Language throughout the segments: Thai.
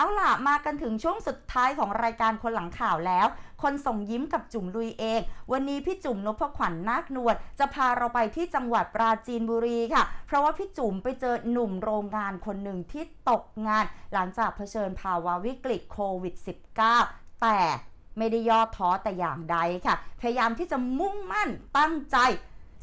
เอาล่ะมากันถึงช่วงสุดท้ายของรายการคนหลังข่าวแล้ว คนส่งยิ้มกับจุ๋มลุยเอง วันนี้พี่จุ๋มนพขวัญนาคนวลจะพาเราไปที่จังหวัดปราจีนบุรีค่ะ เพราะว่าพี่จุ๋มไปเจอหนุ่มโรงงานคนหนึ่งที่ตกงาน หลังจากเผชิญภาวะวิกฤตโควิด -19 แต่ไม่ได้ย่อท้อแต่อย่างใดค่ะ พยายามที่จะมุ่งมั่นตั้งใจ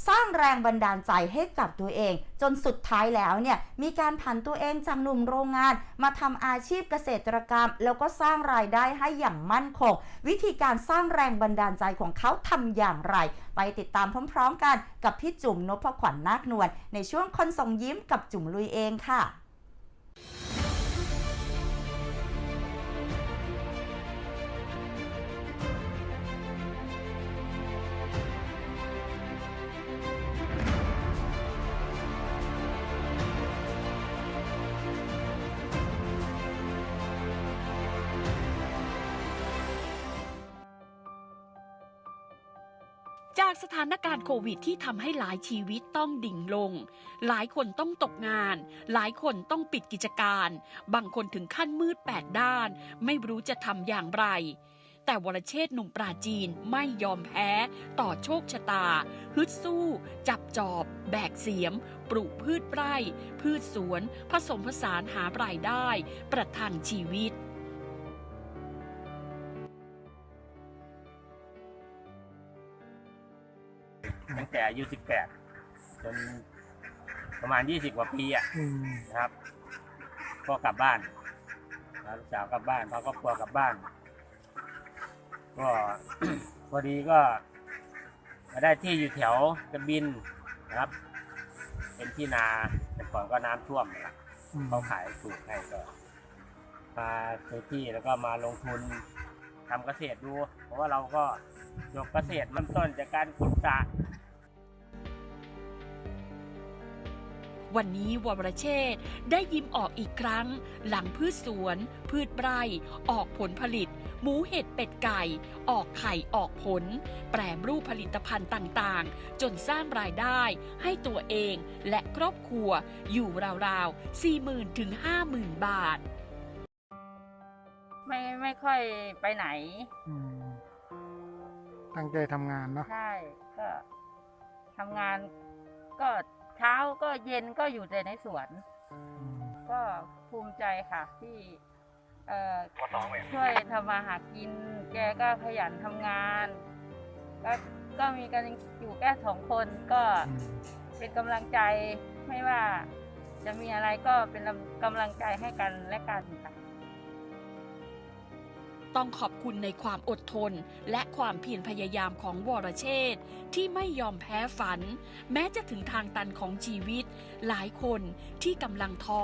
สร้างแรงบันดาลใจให้กับตัวเอง จนสุดท้ายแล้วเนี่ยมีการผันตัวเองจากหนุ่มโรงงาน มาทำอาชีพเกษตรกรรม แล้วก็สร้างรายได้ให้อย่างมั่นคง วิธีการสร้างแรงบันดาลใจของเขาทำอย่างไร ไปติดตามพร้อม ๆ กันกับพี่จุ๋มนพขวัญนาคนวลในช่วงคนส่งยิ้มกับจุ๋มลุยเองค่ะ จากสถานการณ์โควิดที่ทำให้หลายชีวิตต้องดิ่งลง หลายคนต้องตกงาน หลายคนต้องปิดกิจการ บางคนถึงขั้นมืดแปดด้าน ไม่รู้จะทำอย่างไร แต่วรเชษฐ์หนุ่มปราจีนไม่ยอมแพ้ต่อโชคชะตา ฮึดสู้ จับจอบ แบกเสียม ปลูกพืชไร่ พืชสวน ผสมผสานหารายได้ ประทังชีวิต ตั้งแต่อายุ18จนประมาณ20กว่าปีอะอืมนะครับก็กลับบ้านพาลูกสาวกลับบ้านพาครอบครัวกลับบ้าน ก็ พอดีก็มาได้ที่อยู่แถวกระบินนะครับ เป็นที่นาแต่ก่อนก็น้ำท่วมนะครับอืมเขาขายถูกให้ก็มาซื้อที่แล้วก็มาลงทุนทำเกษตรดู เพราะว่าเราก็จบเกษตรมันต้นจากการขุดสระ วันนี้วรเชษฐ์ได้ยิ้มออกอีกครั้ง หลังพืชสวน พืชไร่ ออกผลผลิต หมูเห็ดเป็ดไก่ ออกไข่ออกผล แปรรูปผลิตภัณฑ์ต่างๆ จนสร้างรายได้ให้ตัวเองและครอบครัวอยู่ราวๆ 40,000ถึง50,000 บาท ไม่ไม่ค่อยไปไหน อืมตั้งใจทำงานเนาะ ใช่ ก็ทำงานก็ เช้าก็เย็นก็อยู่แต่ในสวนอืมก็ภูมิใจค่ะที่เอ่อช่วยทำมาหากิน แกก็ขยันทำงาน ก็ก็มีกันอยู่แค่สองคนก็อืมเป็นกำลังใจไม่ว่าจะมีอะไรก็เป็นกำลังใจให้กันและกันค่ะ ต้องขอบคุณในความอดทน และความเพียรพยายามของวรเชษที่ไม่ยอมแพ้ฝัน แม้จะถึงทางตันของชีวิต หลายคนที่กำลังท้อ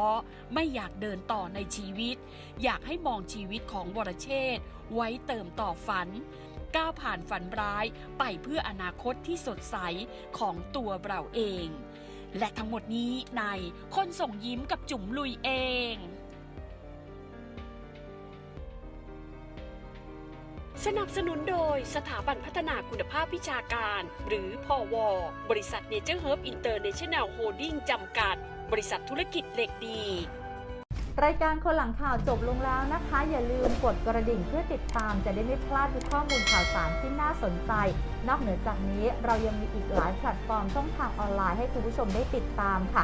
ไม่อยากเดินต่อในชีวิต อยากให้มองชีวิตของวรเชษไว้เติมต่อฝัน ก้าวผ่านฝันร้ายไปเพื่ออนาคตที่สดใสของตัวเราเอง และทั้งหมดนี้ในคนส่งยิ้มกับจุ๋มลุยเอง สนับสนุนโดยสถาบันพัฒนาคุณภาพวิชาการ หรือพอวบริษัทเนเจอร์เฮิร์บอินเตอร์เนชั่นแนลโฮลดิ้งจำกัด บริษัทธุรกิจเหล็กดี รายการคนหลังข่าวจบลงแล้วนะคะ อย่าลืมกดกระดิ่งเพื่อติดตามจะได้ไม่พลาดทุกข้อมูลข่าวสารที่น่าสนใจ นอกเหนือจากนี้เรายังมีอีกหลายแพลตฟอร์มช่องทางออนไลน์ให้คุณผู้ชมได้ติดตามค่ะ